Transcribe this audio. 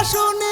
শাসনে